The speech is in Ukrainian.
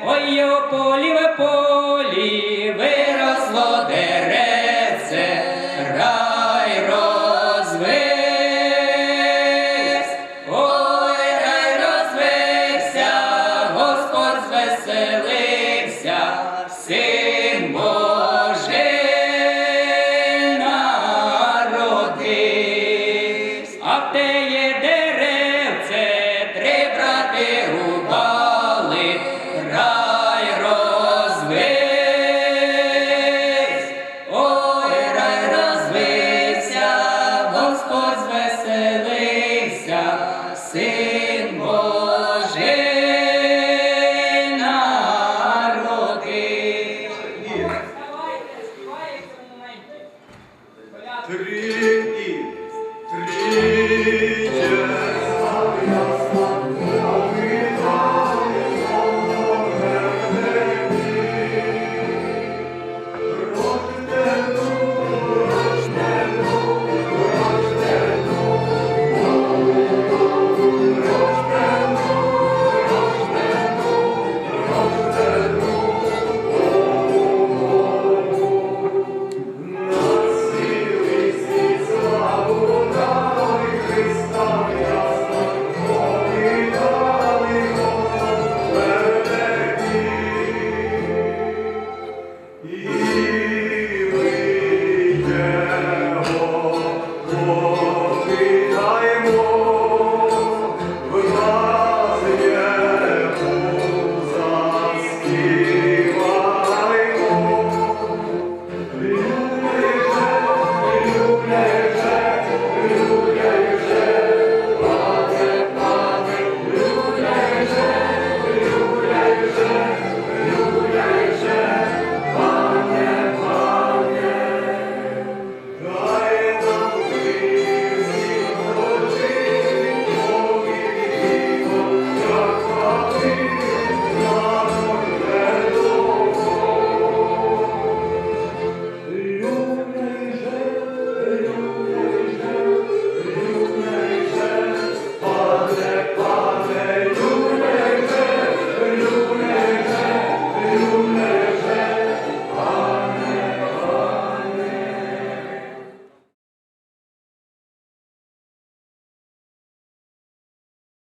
Ой, о поліве полі, виросло деревце, рай розвись, Ой, рай розвився, Господь звеселився, Cristo.